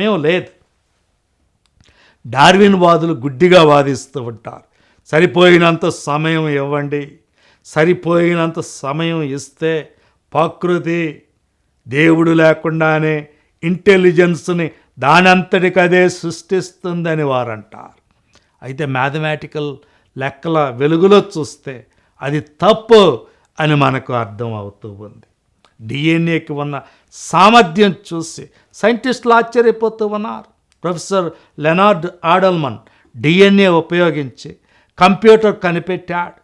సమయం లేదు. డార్విన్ వాదులు గుడ్డిగా వాదిస్తూ ఉంటారు. సరిపోయినంత సమయం ఇవ్వండి. సరిపోయినంత సమయం ఇస్తే ప్రకృతి దేవుడు లేకుండానే ఇంటెలిజెన్స్ని దానంతటికదే సృష్టిస్తుందని వారు అంటారు అయితే మ్యాథమెటికల్ లెక్కల వెలుగులో చూస్తే అది తప్పు అని మనకు అర్థం అవుతూ ఉంది. డిఎన్ఏకి ఉన్న సామర్థ్యం చూసి సైంటిస్టులు ఆశ్చర్యపోతూ ఉన్నారు. ప్రొఫెసర్ లెనార్డ్ ఆడల్మన్ డిఎన్ఏ ఉపయోగించి కంప్యూటర్ కనిపెట్టాడు.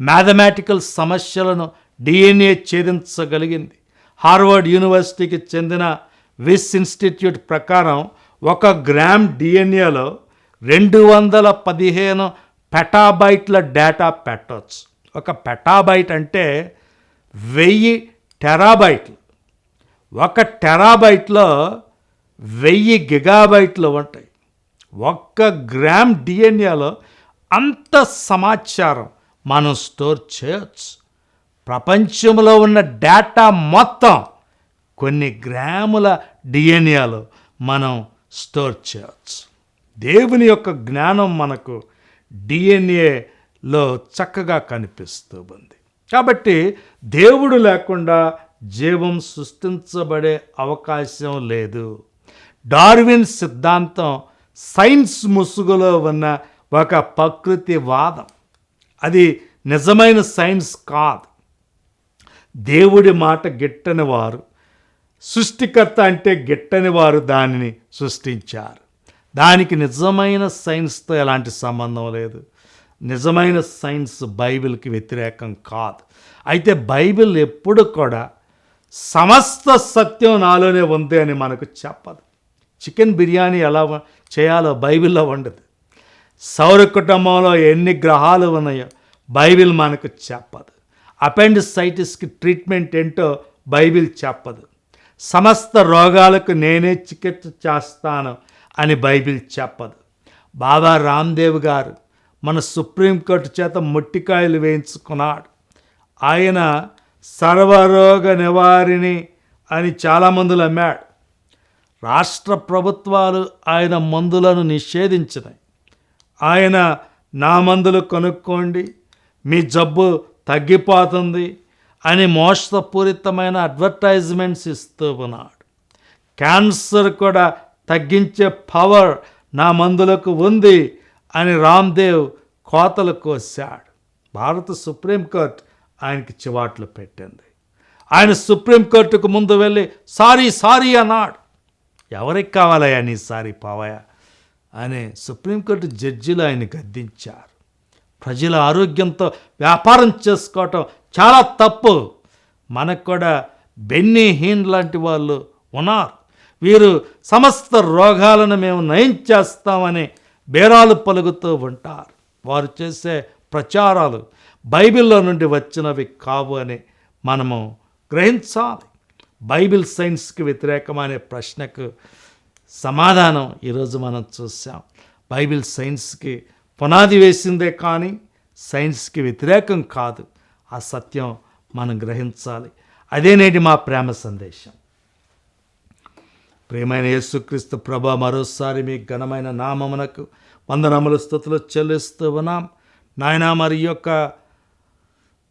మ్యాథమెటికల్ సమస్యలను డిఎన్ఏ ఛేదించగలిగింది. హార్వర్డ్ యూనివర్సిటీకి చెందిన విస్ ఇన్స్టిట్యూట్ ప్రకారం ఒక గ్రామ్ డిఎన్ఏలో రెండు వందల పదిహేను పెటాబైట్ల డేటా పెట్టవచ్చు ఒక పెటాబైట్ అంటే వెయ్యి టెరాబైట్లు. ఒక టెరాబైట్లో వెయ్యి గిగాబైట్లు ఉంటాయి. ఒక్క గ్రామ్ డిఎన్ఏలో అంత సమాచారం మనం స్టోర్ చేయొచ్చు. ప్రపంచంలో ఉన్న డేటా మొత్తం కొన్ని గ్రాముల డిఎన్ఏలో మనం స్టోర్ చేయవచ్చు దేవుని యొక్క జ్ఞానం మనకు డిఎన్ఏలో చక్కగా కనిపిస్తూ ఉంది. కాబట్టి దేవుడు లేకుండా జీవం సృష్టించబడే అవకాశం లేదు. డార్విన్ సిద్ధాంతం సైన్స్ ముసుగులో ఉన్న ఒక ప్రకృతి వాదం. అది నిజమైన సైన్స్ కాదు. దేవుడి మాట గిట్టని వారు సృష్టికర్త అంటే గిట్టని వారు దానిని సృష్టించారు. దానికి నిజమైన సైన్స్తో ఎలాంటి సంబంధం లేదు. నిజమైన సైన్స్ బైబిల్కి వ్యతిరేకం కాదు. అయితే బైబిల్ ఎప్పుడు కూడా సమస్త సత్యం నాలోనే ఉంది అని మనకు చెప్పదు. చికెన్ బిర్యానీ ఎలా చేయాలో బైబిల్లో ఉండదు. సౌర కుటుంబంలో ఎన్ని గ్రహాలు ఉన్నాయో బైబిల్ మనకు చెప్పదు. అపెండిసైటిస్కి ట్రీట్మెంట్ ఏంటో బైబిల్ చెప్పదు. సమస్త రోగాలకు నేనే చికిత్స చేస్తాను అని బైబిల్ చెప్పదు. బాబా రామ్దేవ్ గారు మన సుప్రీంకోర్టు చేత మొట్టికాయలు వేయించుకున్నాడు. ఆయన సర్వరోగ నివారిణి అని చాలా మందులు అమ్మాడు. రాష్ట్ర ప్రభుత్వాలు ఆయన మందులను నిషేధించినాయి. ఆయన నా మందులు కొనుక్కోండి మీ జబ్బు తగ్గిపోతుంది అని మోసపూరితమైన అడ్వర్టైజ్మెంట్స్ ఇస్తూ ఉన్నాడు. క్యాన్సర్ కూడా తగ్గించే పవర్ నా మందులకు ఉంది అని రామ్దేవ్ కోతలు కోశాడు. భారత సుప్రీంకోర్టు ఆయనకి చివాట్లు పెట్టింది. ఆయన సుప్రీంకోర్టుకు ముందు వెళ్ళి సారీ సారీ అన్నాడు. ఎవరికి కావాలయ్యా నీ సారీ పావయ్య? అని సుప్రీంకోర్టు జడ్జిలు ఆయన గద్దించారు. ప్రజల ఆరోగ్యంతో వ్యాపారం చేసుకోవటం చాలా తప్పు. మనకు కూడా బెన్నీ హీన్ లాంటి వాళ్ళు ఉన్నారు. వీరు సమస్త రోగాలను మేము నయం చేస్తామని బేరాలు పలుకుతూ ఉంటారు. వారు చేసే ప్రచారాలు బైబిల్లో నుండి వచ్చినవి కావు అని మనము గ్రహించాలి. బైబిల్ సైన్స్కి వ్యతిరేకమనే ప్రశ్నకు సమాధానం ఈరోజు మనం చూసాం బైబిల్ సైన్స్కి పునాది వేసిందే కానీ సైన్స్కి వ్యతిరేకం కాదు. ఆ సత్యం మనం గ్రహించాలి. అదే నేటి మా ప్రేమ సందేశం. ప్రియమైన యేసుక్రీస్తు ప్రభ మరోసారి మీ ఘనమైన నామమునకు వందనములు స్థుతులు చెల్లిస్తూ ఉన్నాం. నాయన మరి యొక్క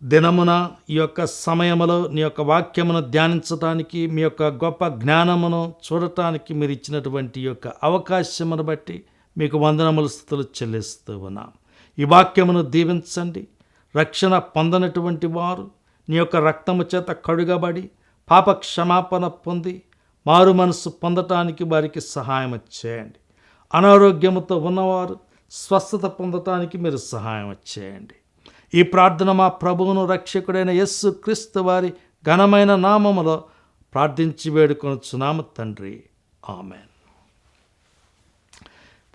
దినమున ఈ యొక్క సమయములో నీ యొక్క వాక్యమును ధ్యానించడానికి మీ యొక్క గొప్ప జ్ఞానమును చూడటానికి మీరు ఇచ్చినటువంటి యొక్క అవకాశమును బట్టి మీకు వందనములు స్థుతులు చెల్లిస్తూ ఉన్నాం. ఈ వాక్యమును దీవించండి. రక్షణ పొందనటువంటి వారు నీ యొక్క రక్తము చేత కడుగబడి పాప క్షమాపణ పొంది మారు మనసు పొందటానికి వారికి సహాయం చేయండి. అనారోగ్యముతో ఉన్నవారు స్వస్థత పొందటానికి మీరు సహాయం చేయండి. ఈ ప్రార్థన మా ప్రభువును రక్షకుడైన యస్సు క్రీస్తు వారి ఘనమైన నామములో ప్రార్థించి వేడుకొనుచున్నాము తండ్రి. ఆమెన్.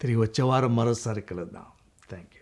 తిరిగి వచ్చేవారం మరోసారి కలుద్దాం. Thank you